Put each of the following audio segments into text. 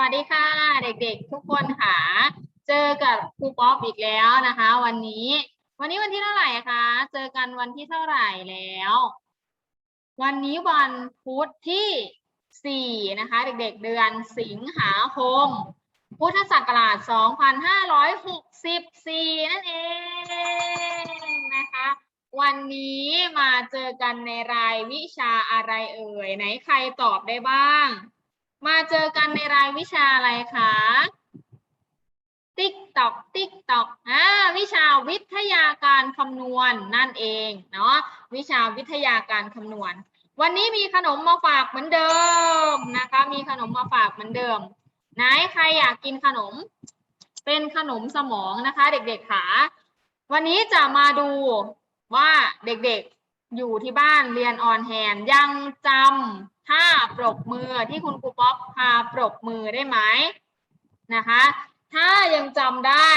วัสดีค่ะเด็กๆ ทุกคนค่ะ เจอกับครูป๊อปอีกแล้วนะคะ วันนี้ วันนี้วันที่เท่าไหร่คะเจอกันวันที่เท่าไหร่แล้ว วันนี้วันพุธที่สี่นะคะ เด็กๆ เดือนสิงหาคม พุทธศักราช 2564 นั่นเองนะคะ วันนี้มาเจอกันในรายวิชาอะไรเอ่ยไหนใครตอบได้บ้าง มาเจอกันในรายวิชาอะไรคะติ๊กตอกติ๊กตอกอ่าวิชาวิทยาการคำนวณนั่นเองเนาะวิชาวิทยาการคำนวณ วันนี้มีขนมมาฝากเหมือนเดิมนะคะ มีขนมมาฝากเหมือนเดิมไหนใครอยากกินขนม เป็นขนมสมองนะคะ เด็กๆค่ะวันนี้จะมาดูว่าเด็กๆอยู่ที่บ้านเรียนออนแฮนยังจำ ท่าปรบมือที่คุณครูป๊อปพาปรบมือได้ไหมนะคะ ถ้ายังจำได้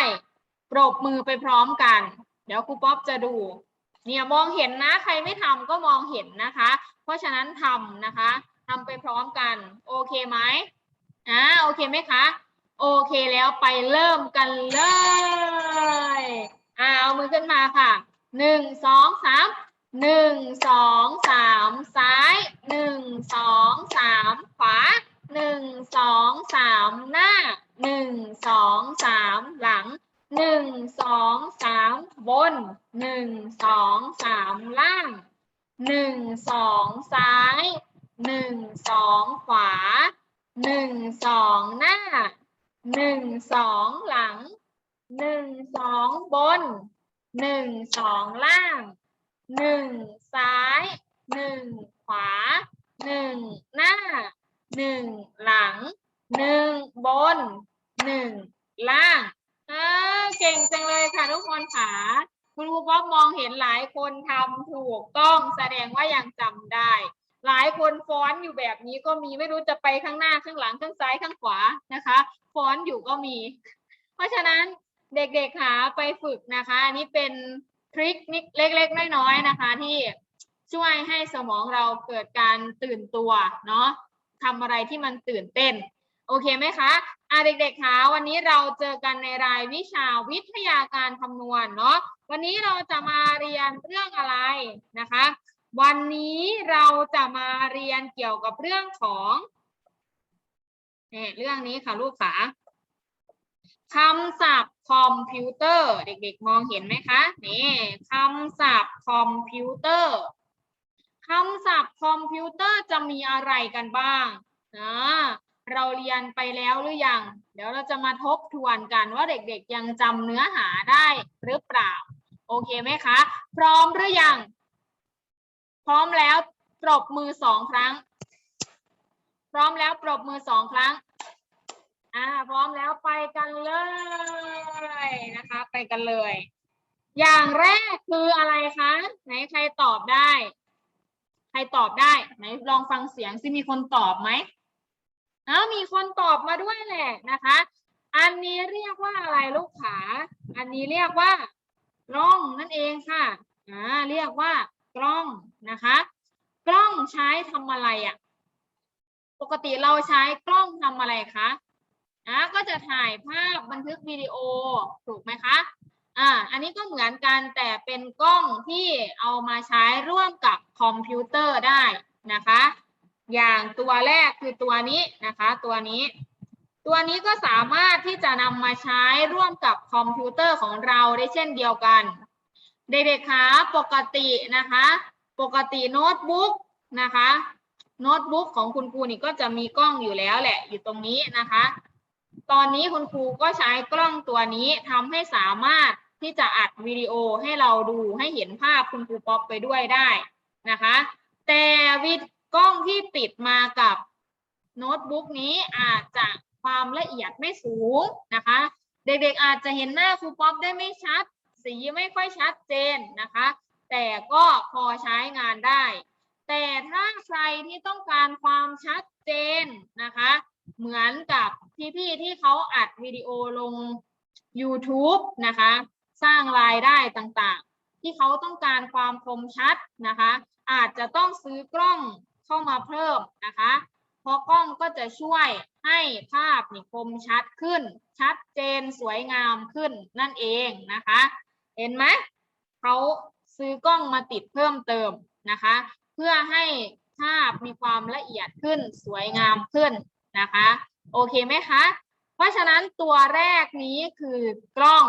ปรบมือไปพร้อมกัน เดี๋ยวครูป๊อปจะดูเนี่ยมองเห็นนะใครไม่ทำก็มองเห็นนะคะ เพราะฉะนั้นทำนะคะทำไปพร้อมกัน โอเคไหมอ่าโอเคไหมคะ โอเคแล้วไปเริ่มกันเลยอ่าเอามือขึ้นมาค่ะหนึ่งสองสาม หนึ่งสองสามซ้ายหนึ่งสองสามขวาหนึ่งสองสามหน้าหนึ่งสองสามหลังหนึ่งสองสามบนหนึ่งสองสามล่างหนึ่งสองซ้ายหนึ่งสองขวาหนึ่งสองหน้าหนึ่งสองหลังหนึ่งสองบนหนึ่งสองล่าง หนึ่งซ้ายหนึ่งขวาหนึ่งหน้าหนึ่งหลังหนึ่งบนหนึ่งล่างเออเก่งจังเลยค่ะทุกคนค่ะคุณครูป๊อบมองเห็นหลายคนทำถูกต้องแสดงว่ายังจำได้ หลายคนฟ้อนอยู่แบบนี้ก็มีไม่รู้จะไปข้างหน้าข้างหลังข้างซ้ายข้างขวานะคะฟ้อนอยู่ก็มี เพราะฉะนั้นเด็กๆค่ะไปฝึกนะคะ อันนี้เป็น ทริคนิดเล็กๆน้อยๆนะคะ ที่ช่วยให้สมองเราเกิดการตื่นตัวเนาะทำอะไรที่มันตื่นเต้น โอเคไหมคะอะเด็กๆคะวันนี้เราเจอกันในรายวิชาวิทยาการคำนวณเนาะวันนี้เราจะมาเรียนเรื่องอะไรนะคะ วันนี้เราจะมาเรียนเกี่ยวกับเรื่องของเนี่ยเรื่องนี้ค่ะลูกค่ะ คำศัพท์คอมพิวเตอร์ เด็กๆ มองเห็นไหมคะนี่คำศัพท์คอมพิวเตอร์คำศัพท์คอมพิวเตอร์จะมีอะไรกันบ้างนะเราเรียนไปแล้วหรือยัง เดี๋ยวเราจะมาทบทวนกันว่าเด็กๆยังจำเนื้อหาได้หรือเปล่า โอเคไหมคะ พร้อมหรือยัง พร้อมแล้วปรบมือสองครั้ง พร้อมแล้วปรบมือสองครั้ง อ่าพร้อมแล้วไปกันเลยนะคะ ไปกันเลย อย่างแรกคืออะไรคะไหนใครตอบได้ ใครตอบได้ไหนลองฟังเสียงซิมีคนตอบไหมอ้ามีคนตอบมาด้วยแหละนะคะ อันนี้เรียกว่าอะไรลูกขาอันนี้เรียกว่ากล้องนั่นเองค่ะอ่าเรียกว่ากล้องนะคะ กล้องใช้ทำอะไรอะ่ะ ปกติเราใช้กล้องทำอะไรคะ อะก็จะถ่ายภาพบันทึกวิดีโอถูกไหมคะอ่าอันนี้ก็เหมือนกันแต่เป็นกล้องที่เอามาใช้ร่วมกับคอมพิวเตอร์ได้นะคะ อย่างตัวแรกคือตัวนี้นะคะ ตัวนี้ ตัวนี้ก็สามารถที่จะนำมาใช้ร่วมกับคอมพิวเตอร์ของเราได้เช่นเดียวกัน เด็กๆคะปกตินะคะ ปกติโน้ตบุ๊กนะคะโน้ตบุ๊กของคุณครูนี่ก็จะมีกล้องอยู่แล้วแหละอยู่ตรงนี้นะคะ ตอนนี้คุณครูก็ใช้กล้องตัวนี้ทำให้สามารถที่จะอัดวิดีโอให้เราดูให้เห็นภาพคุณครูป๊อปไปด้วยได้นะคะ แต่วิดกล้องที่ติดมากับโน้ตบุ๊กนี้อาจจะความละเอียดไม่สูงนะคะ เด็กๆอาจจะเห็นหน้าครูป๊อปได้ไม่ชัด สีไม่ค่อยชัดเจนนะคะ แต่ก็พอใช้งานได้ แต่ถ้าใครที่ต้องการความชัดเจนนะคะ เหมือนกับพี่ๆที่เขาอัดวิดีโอลง YouTube นะคะ สร้างรายได้ต่างๆ ที่เขาต้องการความคมชัดนะคะ อาจจะต้องซื้อกล้องเข้ามาเพิ่มนะคะ เพราะกล้องก็จะช่วยให้ภาพนี่คมชัดขึ้น ชัดเจนสวยงามขึ้นนั่นเองนะคะ เห็นไหมเขาซื้อกล้องมาติดเพิ่มเติมนะคะ เพื่อให้ภาพมีความละเอียดขึ้นสวยงามขึ้น นะคะ โอเคไหมคะ เพราะฉะนั้นตัวแรกนี้คือกล้อง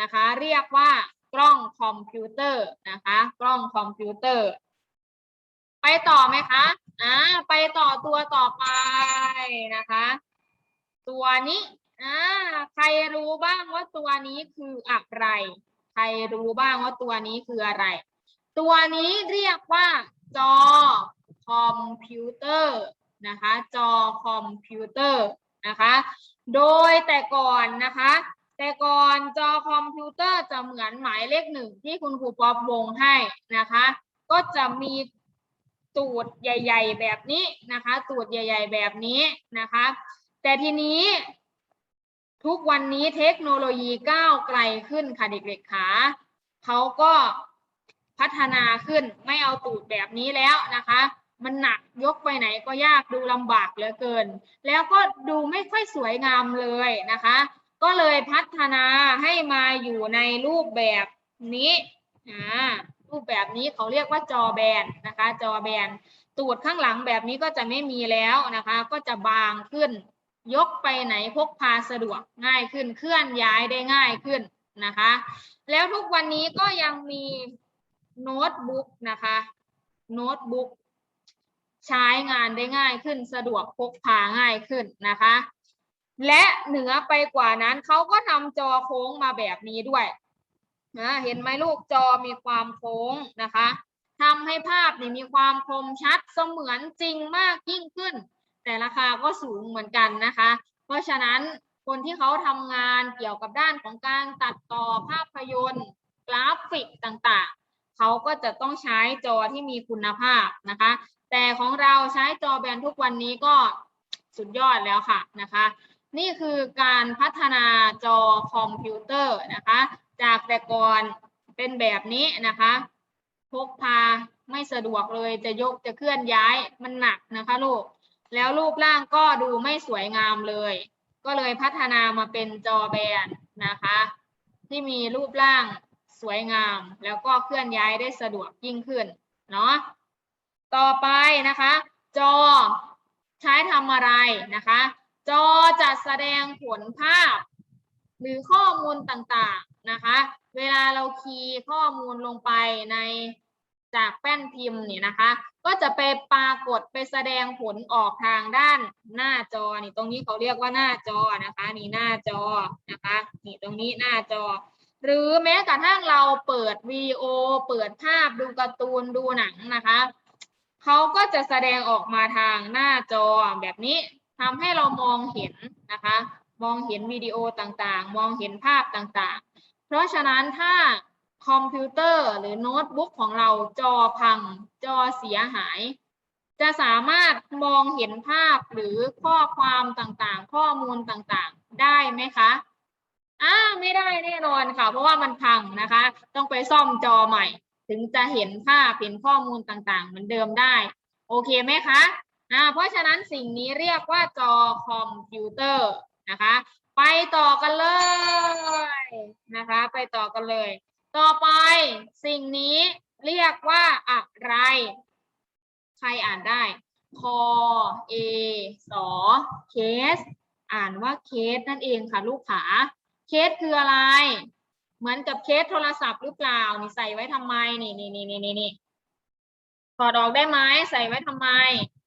นะคะ เรียกว่ากล้องคอมพิวเตอร์นะคะ กล้องคอมพิวเตอร์ ไปต่อไหมคะอ่าไปต่อตัวต่อไปนะคะ ตัวนี้อ่าใครรู้บ้างว่าตัวนี้คืออะไร ใครรู้บ้างว่าตัวนี้คืออะไร ตัวนี้เรียกว่าจอคอมพิวเตอร์ นะคะ จอคอมพิวเตอร์นะคะ โดยแต่ก่อนนะคะ แต่ก่อนจอคอมพิวเตอร์จะเหมือนหมายเลขหนึ่งที่คุณครูป๊อปวงให้นะคะ ก็จะมีตูดใหญ่ ๆ แบบนี้นะคะ ตูดใหญ่ ๆ แบบนี้นะคะ แต่ทีนี้ทุกวันนี้เทคโนโลยีก้าวไกลขึ้นค่ะเด็กๆขาเขาก็พัฒนาขึ้นไม่เอาตูดแบบนี้แล้วนะคะ มันหนักยกไปไหนก็ยากดูลำบากเหลือเกิน แล้วก็ดูไม่ค่อยสวยงามเลยนะคะ ก็เลยพัฒนาให้มาอยู่ในรูปแบบนี้อ่ารูปแบบนี้เขาเรียกว่าจอแบนนะคะ จอแบนตูดข้างหลังแบบนี้ก็จะไม่มีแล้วนะคะ ก็จะบางขึ้น ยกไปไหนพกพาสะดวกง่ายขึ้นเคลื่อนย้ายได้ง่ายขึ้นนะคะ แล้วทุกวันนี้ก็ยังมีโน้ตบุ๊กนะคะโน้ตบุ๊ก ใช้งานได้ง่ายขึ้นสะดวกพกพาง่ายขึ้นนะคะ และเหนือไปกว่านั้นเขาก็ทำจอโค้งมาแบบนี้ด้วยนะเห็นไหมลูกจอมีความโค้งนะคะทำให้ภาพนี่มีความคมชัดเสมือนจริงมากยิ่งขึ้น แต่ราคาก็สูงเหมือนกันนะคะ เพราะฉะนั้นคนที่เขาทำงานเกี่ยวกับด้านของการตัดต่อภาพยนตร์ กราฟิกต่างๆ เขาก็จะต้องใช้จอที่มีคุณภาพนะคะ แต่ของเราใช้จอแบนทุกวันนี้ก็สุดยอดแล้วค่ะนะคะ นี่คือการพัฒนาจอคอมพิวเตอร์นะคะ จากแต่ก่อนเป็นแบบนี้นะคะพกพาไม่สะดวกเลยจะยกจะเคลื่อนย้ายมันหนักนะคะลูก แล้วรูปร่างก็ดูไม่สวยงามเลย ก็เลยพัฒนามาเป็นจอแบนนะคะ ที่มีรูปร่างสวยงาม แล้วก็เคลื่อนย้ายได้สะดวกยิ่งขึ้นเนาะ ต่อไปนะคะ จอ ใช้ทำอะไรนะคะ จอจะแสดงผลภาพ หรือข้อมูลต่างๆนะคะ เวลาเราคีย์ข้อมูลลงไปในจากแป้นพิมพ์เนี่ยนะคะ ก็จะไปปรากฏไปแสดงผลออกทางด้านหน้าจอนี่ตรงนี้เขาเรียกว่าหน้าจอนะคะ นี่หน้าจอนะคะนี่ตรงนี้หน้าจอ หรือแม้กระทั่งเราเปิดวิดีโอเปิดภาพดูการ์ตูนดูหนังนะคะ เขาก็จะแสดงออกมาทางหน้าจอแบบนี้ทำให้เรามองเห็นนะคะ มองเห็นวิดีโอต่างๆ มองเห็นภาพต่างๆ เพราะฉะนั้นถ้าคอมพิวเตอร์หรือโน้ตบุ๊กของเราจอพัง จอเสียหาย จะสามารถมองเห็นภาพหรือข้อความต่างๆ ข้อมูลต่างๆ ได้ไหมคะอ่าไม่ได้แน่นอนค่ะ เพราะว่ามันพังนะคะ ต้องไปซ่อมจอใหม่ ถึงจะเห็นภาพเห็นข้อมูลต่างๆ เหมือนเดิมได้ โอเคไหมคะอ่าเพราะฉะนั้นสิ่งนี้เรียกว่าจอคอมพิวเตอร์นะคะ ไปต่อกันเลยนะคะ ไปต่อกันเลย ต่อไปสิ่งนี้เรียกว่าอะไร ใครอ่านได้คอเอสอเคส อ่านว่าเคสนั่นเองค่ะลูกขาเคสคืออะไร เหมือนกับเคสโทรศัพท์หรือเปล่า นี่ใส่ไว้ทำไมนี่นี่นี่นี่นี่ถอดออกได้ไหมใส่ไว้ทำไม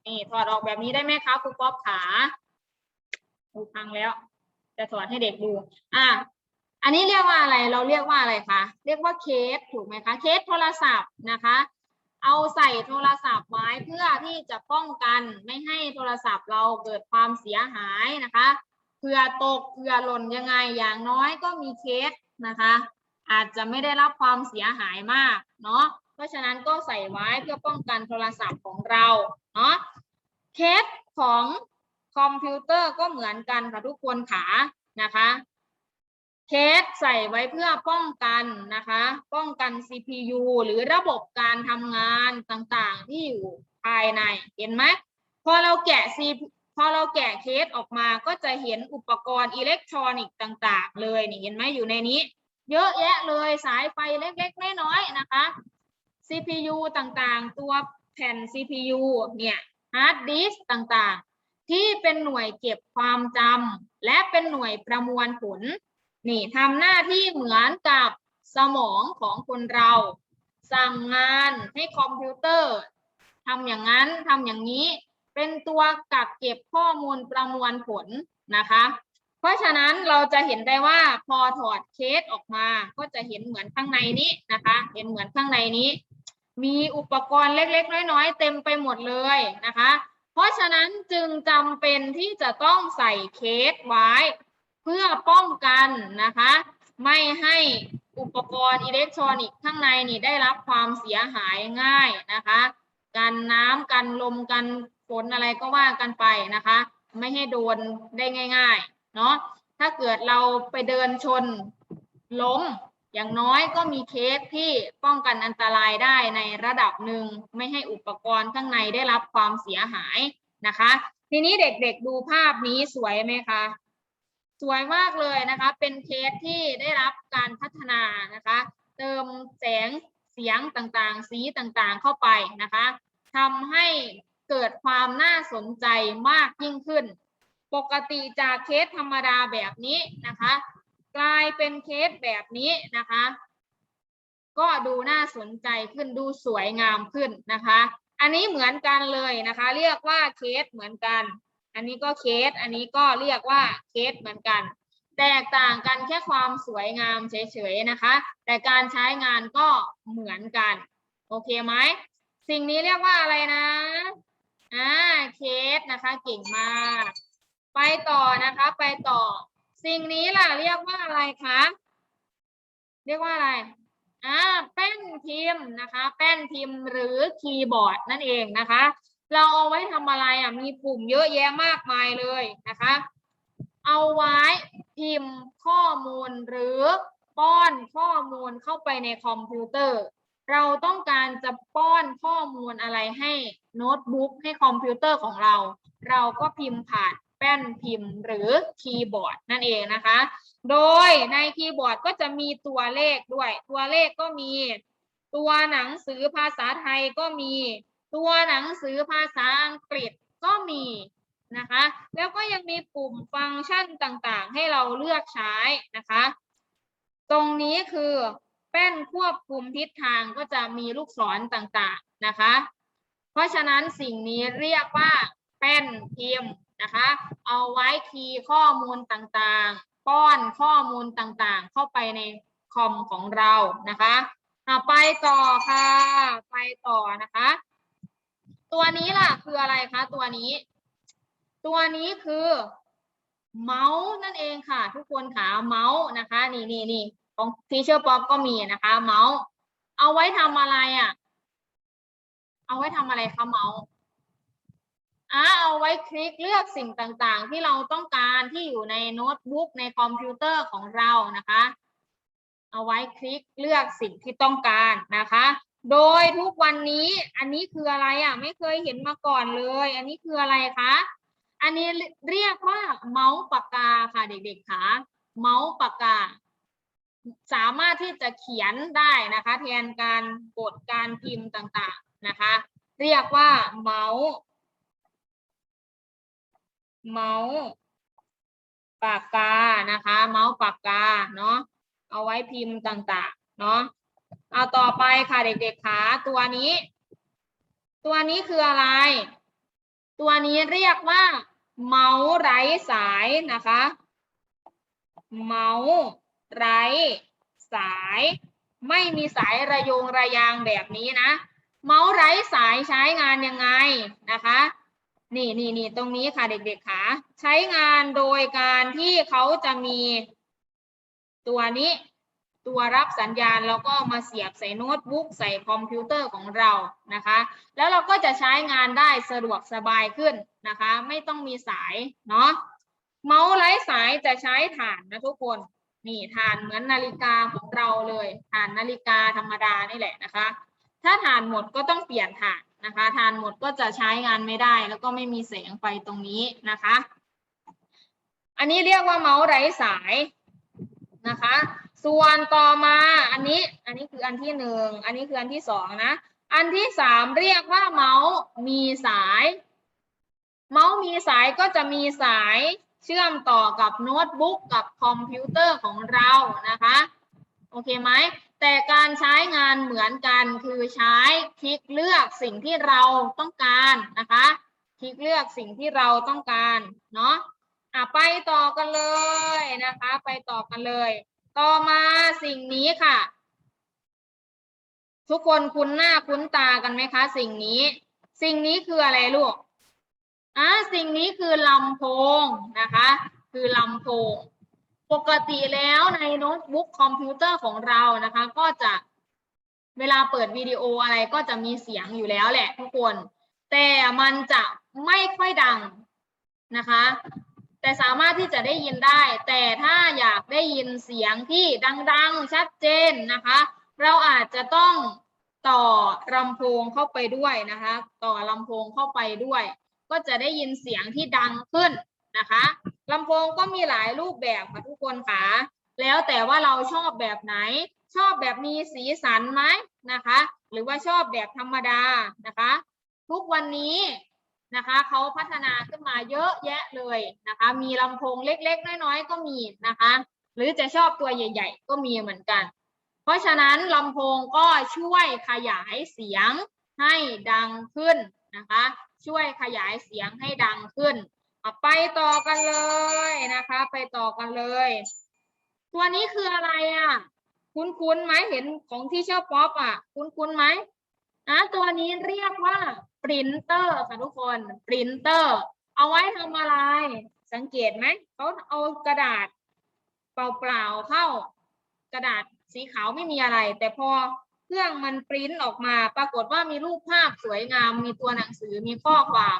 นี่ถอดออกแบบนี้ได้ไหมคะครูป๊อปขาดูพังแล้ว จะถอดให้เด็กดู อะ อันนี้เรียกว่าอะไร เราเรียกว่าอะไรคะ เรียกว่าเคสถูกไหมคะ เคสโทรศัพท์นะคะ เอาใส่โทรศัพท์ไว้เพื่อที่จะป้องกันไม่ให้โทรศัพท์เราเกิดความเสียหายนะคะเผื่อตกเผื่อหล่นยังไง อย่างน้อยก็มีเคส นะคะ อาจจะไม่ได้รับความเสียหายมากเนาะเพราะฉะนั้นก็ใส่ไว้เพื่อป้องกันโทรศัพท์ของเราเนาะเคสของคอมพิวเตอร์ก็เหมือนกันค่ะทุกคนขานะคะ เคสใส่ไว้เพื่อป้องกันนะคะ ป้องกัน CPU หรือระบบการทำงานต่างๆ ที่อยู่ภายใน เห็นไหมพอเราแกะซี พอเราแกะเคสออกมาก็จะเห็นอุปกรณ์อิเล็กทรอนิกส์ต่าง ๆ เลยนี่เห็นไหมอยู่ในนี้ เยอะแยะเลยสายไฟเล็กๆน้อยๆนะคะ CPU ต่างๆ ตัวแผ่น CPU เนี่ยฮาร์ดดิสก์ต่างๆ ที่เป็นหน่วยเก็บความจำและเป็นหน่วยประมวลผล นี่ทำหน้าที่เหมือนกับสมองของคนเรา สั่งงานให้คอมพิวเตอร์ทำอย่างนั้นทำอย่างนี้ เป็นตัวกักเก็บข้อมูลประมวลผลนะคะ เพราะฉะนั้นเราจะเห็นได้ว่าพอถอดเคสออกมา ก็จะเห็นเหมือนข้างในนี้นะคะ เห็นเหมือนข้างในนี้ มีอุปกรณ์เล็กๆ น้อยๆ เต็มไปหมดเลยนะคะ เพราะฉะนั้นจึงจำเป็นที่จะต้องใส่เคสไว้ เพื่อป้องกันนะคะ ไม่ให้อุปกรณ์อิเล็กทรอนิกส์ข้างในนี่ได้รับความเสียหายง่ายนะคะ กันน้ำกันลมกัน ฝนอะไรก็ว่ากันไปนะคะ ไม่ให้โดนได้ง่าย ๆ เนาะถ้าเกิดเราไปเดินชนล้ม อย่างน้อยก็มีเคสที่ป้องกันอันตรายได้ในระดับหนึ่งไม่ให้อุปกรณ์ข้างในได้รับความเสียหายนะคะ ทีนี้เด็กๆดูภาพนี้สวยไหมคะสวยมากเลยนะคะ เป็นเคสที่ได้รับการพัฒนานะคะ เติมแสงเสียงต่างๆ สีต่างๆเข้าไปนะคะทำให้ เกิดความน่าสนใจมากยิ่งขึ้น ปกติจากเคสธรรมดาแบบนี้นะคะ กลายเป็นเคสแบบนี้นะคะ ก็ดูน่าสนใจขึ้นดูสวยงามขึ้นนะคะ อันนี้เหมือนกันเลยนะคะ เรียกว่าเคสเหมือนกัน อันนี้ก็เคสอันนี้ก็เรียกว่าเคสเหมือนกันแตกต่างกันแค่ความสวยงามเฉยๆนะคะ แต่การใช้งานก็เหมือนกัน โอเคไหม สิ่งนี้เรียกว่าอะไรนะ อ่าเคสนะคะเก่งมาก ไปต่อนะคะ ไปต่อ สิ่งนี้ล่ะเรียกว่าอะไรคะเรียกว่าอะไรอ่าแป้นพิมพ์นะคะ แป้นพิมพ์หรือคีย์บอร์ดนั่นเองนะคะ เราเอาไว้ทำอะไรอะมีปุ่มเยอะแยะมากมายเลยนะคะ เอาไว้พิมพ์ข้อมูลหรือป้อนข้อมูลเข้าไปในคอมพิวเตอร์ เราต้องการจะป้อนข้อมูลอะไรให้โน้ตบุ๊กให้คอมพิวเตอร์ของเรา เราก็พิมพ์ผ่านแป้นพิมพ์หรือคีย์บอร์ดนั่นเองนะคะ โดยในคีย์บอร์ดก็จะมีตัวเลขด้วย ตัวเลขก็มี ตัวหนังสือภาษาไทยก็มี ตัวหนังสือภาษาอังกฤษก็มีนะคะ แล้วก็ยังมีปุ่มฟังก์ชันต่างๆ ให้เราเลือกใช้นะคะ ตรงนี้คือ แป้นควบคุมทิศทางก็จะมีลูกศรต่างๆนะคะ เพราะฉะนั้นสิ่งนี้เรียกว่าแป้นพิมพ์นะคะ เอาไว้คีย์ข้อมูลต่างๆ ป้อนข้อมูลต่างๆ เข้าไปในคอมของเรานะคะอะไปต่อค่ะ ไปต่อนะคะ ตัวนี้ล่ะคืออะไรคะตัวนี้ ตัวนี้คือเมาส์นั่นเองค่ะ ทุกคนค่ะเมาส์นะคะ นี่นี่นี่ ของทีเชอร์ป๊อปก็มีนะคะ เมาส์ เอาไว้ทำอะไรอะ เอาไว้ทำอะไรคะเมาส์อ่าเอาไว้คลิกเลือกสิ่งต่างๆ ที่เราต้องการที่อยู่ในโน้ตบุ๊กในคอมพิวเตอร์ของเรานะคะ เอาไว้คลิกเลือกสิ่งที่ต้องการนะคะ โดยทุกวันนี้อันนี้คืออะไรอะ ไม่เคยเห็นมาก่อนเลย อันนี้คืออะไรคะอันนี้เรียกว่าเมาส์ปากกาค่ะเด็กๆค่ะเมาส์ปากกา สามารถที่จะเขียนได้นะคะ แทนการกดการพิมพ์ต่างๆนะคะ เรียกว่าเมาส์เมาส์ปากกานะคะ เมาส์ปากกาเนาะเอาไว้พิมพ์ต่างๆเนาะเอาต่อไปค่ะเด็กๆค่ะตัวนี้ ตัวนี้คืออะไร ตัวนี้เรียกว่า เมาส์ไร้สายนะคะ เมาส์ ไร้สาย ไม่มีสายระโยงระยางแบบนี้นะ เมาส์ไร้สายใช้งานยังไงนะคะ นี่นี่นี่ตรงนี้ค่ะเด็กๆค่ะใช้งานโดยการที่เขาจะมีตัวนี้ ตัวรับสัญญาณแล้วก็มาเสียบใส่โน้ตบุ๊กใส่คอมพิวเตอร์ของเรานะคะ แล้วเราก็จะใช้งานได้สะดวกสบายขึ้นนะคะ ไม่ต้องมีสายเนาะเมาส์ไร้สายจะใช้ถ่านนะทุกคน นี่ถ่านเหมือนนาฬิกาของเราเลยถ่านนาฬิกาธรรมดานี่แหละนะคะ ถ้าถ่านหมดก็ต้องเปลี่ยนถ่านนะคะทานหมดก็จะใช้งานไม่ได้ แล้วก็ไม่มีแสงไฟตรงนี้นะคะ อันนี้เรียกว่าเมาส์ไร้สายนะคะ ส่วนต่อมาอันนี้อันนี้คืออันที่หนึ่งอันนี้คืออันที่สองนะอันที่สามเรียกว่าเมาส์มีสาย เมาส์มีสายก็จะมีสาย เชื่อมต่อกับโน้ตบุ๊กกับคอมพิวเตอร์ของเรานะคะ โอเคไหม แต่การใช้งานเหมือนกันคือใช้คลิกเลือกสิ่งที่เราต้องการนะคะ คลิกเลือกสิ่งที่เราต้องการเนาะอะไปต่อกันเลยนะคะ ไปต่อกันเลย ต่อมาสิ่งนี้ค่ะ ทุกคนคุ้นหน้าคุ้นตากันไหมคะ สิ่งนี้ สิ่งนี้คืออะไรลูก อะสิ่งนี้คือลำโพงนะคะ คือลำโพง ปกติแล้วในโน้ตบุ๊กคอมพิวเตอร์ของเรานะคะ ก็จะเวลาเปิดวิดีโออะไรก็จะมีเสียงอยู่แล้วแหละทุกคน แต่มันจะไม่ค่อยดังนะคะ แต่สามารถที่จะได้ยินได้ แต่ถ้าอยากได้ยินเสียงที่ดังๆชัดเจนนะคะ เราอาจจะต้องต่อลำโพงเข้าไปด้วยนะคะ ต่อลำโพงเข้าไปด้วย ก็จะได้ยินเสียงที่ดังขึ้นนะคะลำโพงก็มีหลายรูปแบบค่ะทุกคนค่ะ แล้วแต่ว่าเราชอบแบบไหน ชอบแบบมีสีสันไหมนะคะ หรือว่าชอบแบบธรรมดานะคะ ทุกวันนี้นะคะเขาพัฒนาขึ้นมาเยอะแยะเลยนะคะ มีลำโพงเล็กๆ น้อยๆ ก็มีนะคะ หรือจะชอบตัวใหญ่ ๆ ก็มีเหมือนกัน เพราะฉะนั้นลำโพงก็ช่วยขยายเสียงให้ดังขึ้นนะคะ ช่วยขยายเสียงให้ดังขึ้นไปต่อกันเลยนะคะ ไปต่อกันเลย ตัวนี้คืออะไรอะ คุ้นๆไหมเห็นของที่เชอป๊อปอะ คุ้นๆไหมอะตัวนี้เรียกว่าปรินเตอร์ค่ะทุกคนปรินเตอร์เอาไว้ทำอะไร สังเกตไหมเขาเอากระดาษ เปล่าๆเข้ากระดาษสีขาวไม่มีอะไร แต่พอ เครื่องมันปริ้นออกมา ปรากฏว่ามีรูปภาพสวยงาม มีตัวหนังสือมีข้อความ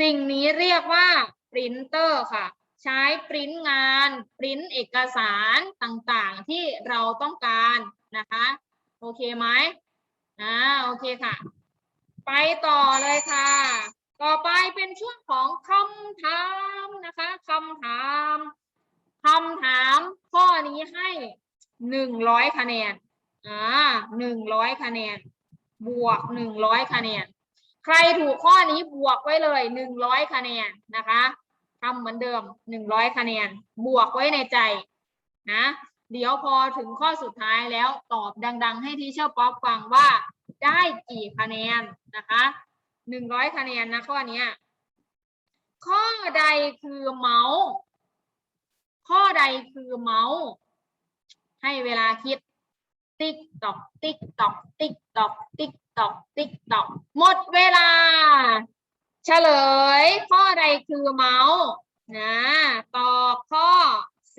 สิ่งนี้เรียกว่าปรินเตอร์ค่ะ ใช้ปริ้นงานปริ้นเอกสารต่างๆที่เราต้องการนะคะ โอเคไหมอ่าโอเคค่ะ ไปต่อเลยค่ะ ต่อไปเป็นช่วงของคำถามนะคะคำถามคำถามข้อนี้ให้หนึ่งร้อยคะแนน อ่าหนึ่งร้อยคะแนน บวกหนึ่งร้อยคะแนน ใครถูกข้อนี้บวกไว้เลยหนึ่งร้อยคะแนนนะคะทำเหมือนเดิมหนึ่งร้อยคะแนน บวกไว้ในใจนะเดี๋ยวพอถึงข้อสุดท้ายแล้วตอบดัง ๆ ให้ทีเชอร์ป๊อปฟังว่าได้กี่คะแนนนะคะหนึ่งร้อยคะแนนนะข้อนี้ข้อใดคือเมาส์ ข้อใดคือเมาส์ ให้เวลาคิด ติ๊กตอกติ๊กตอกติ๊กตอกติ๊กตอกติ๊กตอกหมดเวลา เฉลย ข้อใดคือเมาส์นะตอบข้อ C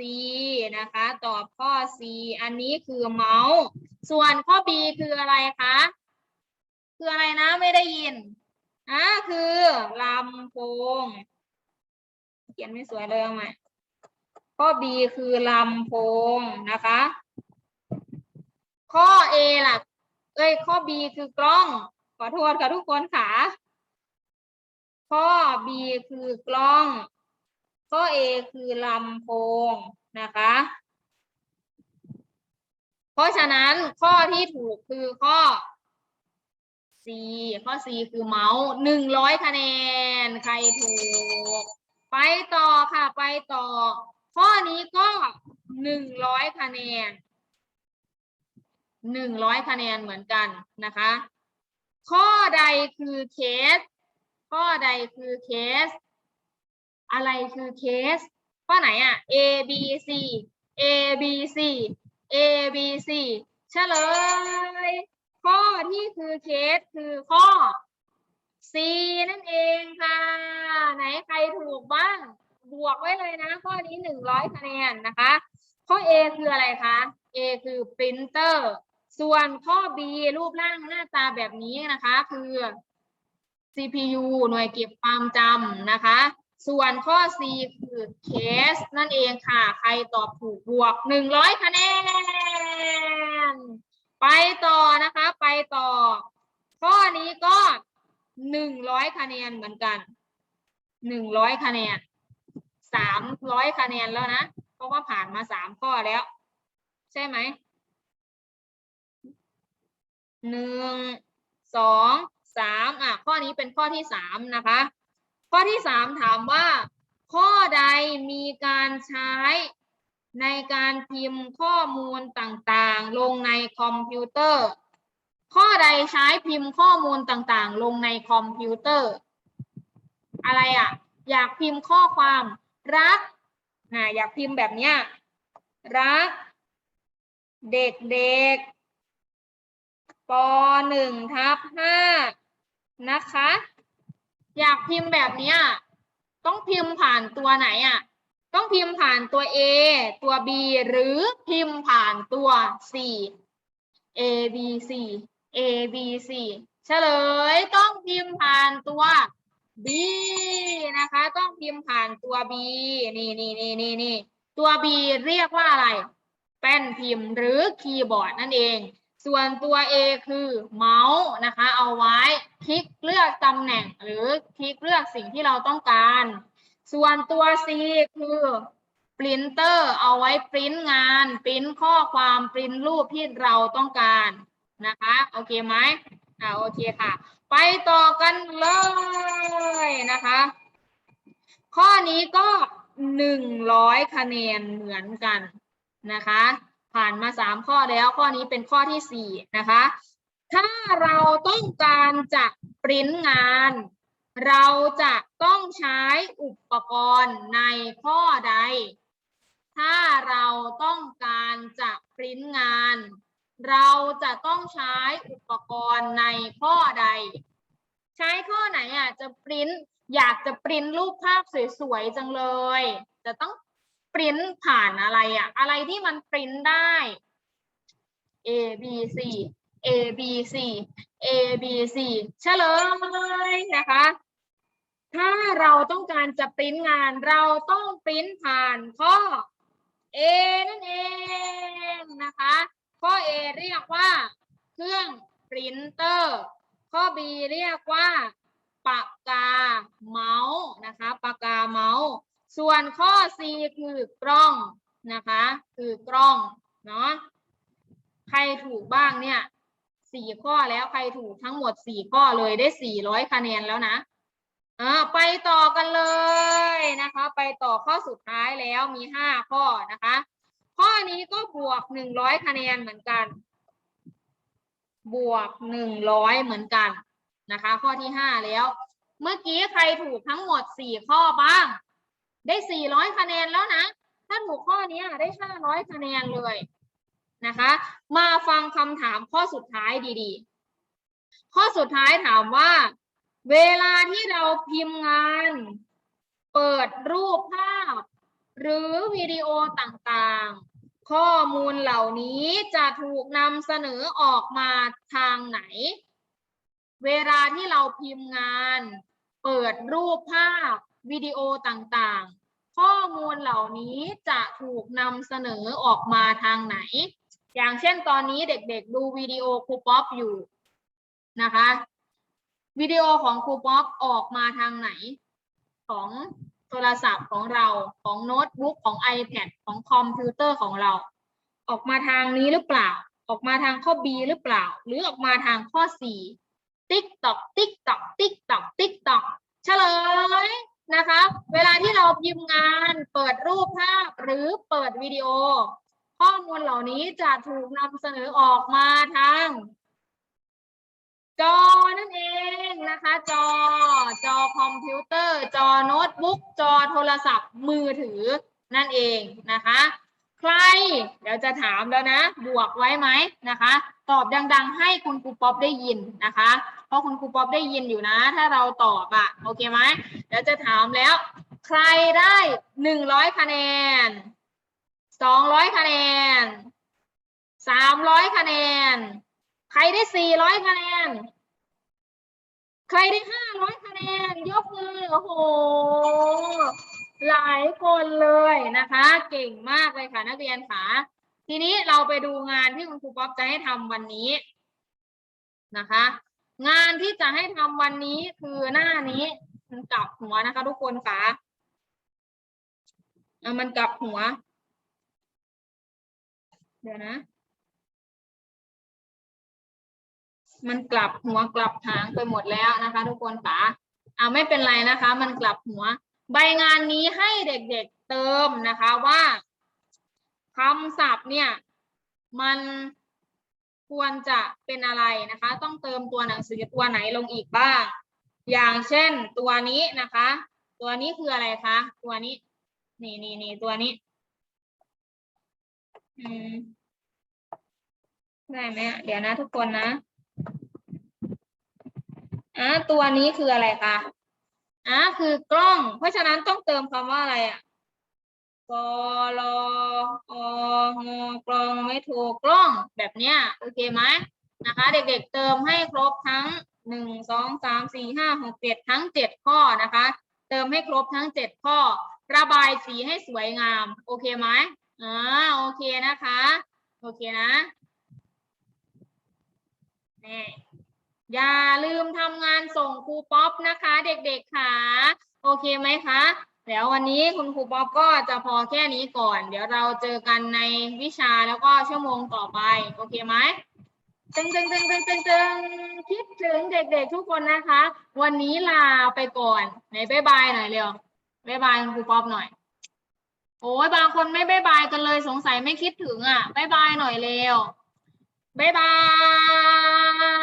นะคะ ตอบข้อ C อันนี้คือเมาส์ส่วนข้อ B คืออะไรคะคืออะไรนะไม่ได้ยินอ่าคือลำโพงเขียนไม่สวยเลยเอาใหม่ข้อ B คือลำโพงนะคะ ข้อ A ล่ะ เอ้ย ข้อ B คือกล้อง ขอโทษค่ะทุกคนค่ะ ข้อ B คือกล้อง ข้อ A คือลำโพงนะคะ เพราะฉะนั้นข้อที่ถูกคือข้อ C ข้อ C คือเมาส์หนึ่งร้อยคะแนน ใครถูก ไปต่อค่ะ ไปต่อ ข้อนี้ก็หนึ่งร้อยคะแนน หนึ่งร้อยคะแนนเหมือนกันนะคะ ข้อใดคือเคส ข้อใดคือเคส อะไรคือเคส ข้อไหนอะ A B C A B C A B C เฉลย ข้อที่คือเคสคือข้อ C นั่นเองค่ะ ไหนใครถูกบ้าง บวกไว้เลยนะ ข้อนี้หนึ่งร้อยคะแนนนะคะ ข้อ A คืออะไรคะ A คือ printer ส่วนข้อ B รูปร่างหน้าตาแบบนี้นะคะ คือ CPU หน่วยเก็บความจำนะคะ ส่วนข้อ C คือ case นั่นเองค่ะ ใครตอบถูกบวก 100 คะแนน ไปต่อนะคะ ไปต่อ ข้อนี้ก็หนึ่งร้อยคะแนนเหมือนกันหนึ่งร้อยคะแนนสามร้อยคะแนนแล้วนะ เพราะว่าผ่านมาสามข้อแล้ว ใช่ไหม หนึ่งสองสามอะข้อนี้เป็นข้อที่สามนะคะ ข้อที่สามถามว่า ข้อใดมีการใช้ในการพิมพ์ข้อมูลต่างๆ ลงในคอมพิวเตอร์ ข้อใดใช้พิมพ์ข้อมูลต่างๆ ลงในคอมพิวเตอร์ อะไรอะ อยากพิมพ์ข้อความรักนะอยากพิมพ์แบบเนี้ยรัก เด็กๆ ปหนึ่งทับห้านะคะ อยากพิมพ์แบบนี้ต้องพิมพ์ผ่านตัวไหนอะ ต้องพิมพ์ผ่านตัว A ตัว B หรือพิมพ์ผ่านตัว C A B C A B C เฉลยต้องพิมพ์ผ่านตัว B นะคะ ต้องพิมพ์ผ่านตัว B นี่นี่นี่นี่นี่ตัว B เรียกว่าอะไร แป้นพิมพ์หรือคีย์บอร์ดนั่นเอง ส่วนตัว A คือเมาส์นะคะ เอาไว้คลิกเลือกตำแหน่งหรือคลิกเลือกสิ่งที่เราต้องการ ส่วนตัว C คือปรินเตอร์เอาไว้ปริ้นงานปริ้นข้อความปริ้นรูปที่เราต้องการนะคะโอเคไหมอ่าโอเคค่ะ ไปต่อกันเลยนะคะ ข้อนี้ก็หนึ่งร้อยคะแนนเหมือนกันนะคะ ผ่านมาสามข้อแล้วข้อนี้เป็นข้อที่สี่นะคะ ถ้าเราต้องการจะปริ้นงาน เราจะต้องใช้อุปกรณ์ในข้อใด ถ้าเราต้องการจะปริ้นงาน เราจะต้องใช้อุปกรณ์ในข้อใด ใช้ข้อไหนอะจะปริ้นอยากจะปริ้นรูปภาพสวยๆจังเลย จะต้อง ปริ้นผ่านอะไรอะอะไรที่มันปริ้นได้ A B C A B C A B C เฉลยนะคะ ถ้าเราต้องการจะปริ้นงานเราต้องปริ้นผ่านข้อ A นั่นเองนะคะ ข้อ A เรียกว่า เครื่องปรินเตอร์ ข้อ B เรียกว่าปากกาเมาส์นะคะปากกาเมาส์ ส่วนข้อ C คือกล้องนะคะ คือกล้องเนาะใครถูกบ้างเนี่ยสี่ข้อแล้วใครถูกทั้งหมดสี่ข้อเลยได้สี่ร้อยคะแนนแล้วนะอ่าไปต่อกันเลยนะคะ ไปต่อข้อสุดท้ายแล้วมีห้าข้อนะคะ ข้อนี้ก็บวกหนึ่งร้อยคะแนนเหมือนกัน บวกหนึ่งร้อยเหมือนกันนะคะ ข้อที่ห้าแล้ว เมื่อกี้ใครถูกทั้งหมดสี่ข้อบ้าง ได้สี่ร้อยคะแนนแล้วนะ ถ้าถูกข้อนี้ได้ห้าร้อยคะแนนเลยนะคะ มาฟังคำถามข้อสุดท้ายดีๆ ข้อสุดท้ายถามว่า เวลาที่เราพิมพ์งาน เปิดรูปภาพ หรือวิดีโอต่างๆ ข้อมูลเหล่านี้จะถูกนำเสนอออกมาทางไหน เวลาที่เราพิมพ์งาน เปิดรูปภาพ วิดีโอต่างๆ ข้อมูลเหล่านี้จะถูกนำเสนอออกมาทางไหน อย่างเช่นตอนนี้เด็กๆ ดูวิดีโอครูป๊อปอยู่นะคะวิดีโอของครูป๊อปออกมาทางไหน ของโทรศัพท์ของเราของโน้ตบุ๊กของ iPad ของคอมพิวเตอร์ของเรา ออกมาทางนี้หรือเปล่า ออกมาทางข้อ B หรือเปล่า หรือออกมาทางข้อ C ติ๊กตอกติ๊กตอกติ๊กตอกติ๊กตอกเฉลย นะคะ เวลาที่เราพิมพ์งานเปิดรูปภาพหรือเปิดวิดีโอ ข้อมูลเหล่านี้จะถูกนำเสนอออกมาทางจอนั่นเองนะคะ จอ จอคอมพิวเตอร์ จอโน้ตบุ๊ก จอโทรศัพท์มือถือนั่นเองนะคะ ใคร เดี๋ยวจะถามแล้วนะ บวกไว้ไหมนะคะ ตอบดัง ๆ ให้คุณครูป๊อปได้ยินนะคะ ราะคุณครูป๊อปได้ยินอยู่นะ ถ้าเราตอบอะโอเคไหมเดี๋ยวจะถามแล้ว ใครได้หนึ่งร้อยคะแนนสองร้อยคะแนนสามร้อยคะแนน ใครได้สี่ร้อยคะแนน ใครได้ห้าร้อยคะแนน ยกมือโอ้โหหลายคนเลยนะคะ เก่งมากเลยค่ะ นักเรียนค่ะทีนี้เราไปดูงานที่คุณครูป๊อปจะให้ทำวันนี้นะคะ งานที่จะให้ทำวันนี้คือหน้านี้มันกลับหัวนะคะ ทุกคนค่ะอะมันกลับหัว เดี๋ยวนะ มันกลับหัวกลับหางไปหมดแล้วนะคะ ทุกคนค่ะอ่าไม่เป็นไรนะคะ มันกลับหัว ใบงานนี้ให้เด็กๆเติมนะคะว่าคำศัพท์เนี่ย มัน ควรจะเป็นอะไรนะคะ ต้องเติมตัวหนังสือตัวไหนลงอีกบ้าง อย่างเช่นตัวนี้นะคะ ตัวนี้คืออะไรคะตัวนี้ นี่นี่นี่ตัวนี้ อืมได้ไหมเดี๋ยวนะทุกคนนะอะตัวนี้คืออะไรคะอะคือกล้อง เพราะฉะนั้นต้องเติมคำว่าอะไรอะ กลองกลองไม่ถูกกล้องแบบเนี้ยโอเคไหมนะคะ เด็กๆเติมให้ครบทั้งหนึ่งสองสามสี่ห้าหกเจ็ดทั้งเจ็ดข้อนะคะ เติมให้ครบทั้งเจ็ดข้อ ระบายสีให้สวยงาม โอเคไหมอ่าโอเคนะคะ โอเคนะนี่อย่าลืมทำงานส่งครูป๊อปนะคะ เด็กๆค่ะ โอเคไหมคะ เดี๋ยววันนี้คุณครูป๊อปก็จะพอแค่นี้ก่อน เดี๋ยวเราเจอกันในวิชาแล้วก็ชั่วโมงต่อไป โอเคไหมตึงตึงตึงตึงตึงตึงคิดถึงเด็กๆทุกคนนะคะ วันนี้ลาไปก่อนไหนบ๊ายบายหน่อยเร็วบ๊ายบายคุณครูป๊อปหน่อย โอ้ยบางคนไม่บ๊ายบายกันเลยสงสัยไม่คิดถึงอะบ๊ายบายหน่อยเร็วบ๊ายบาย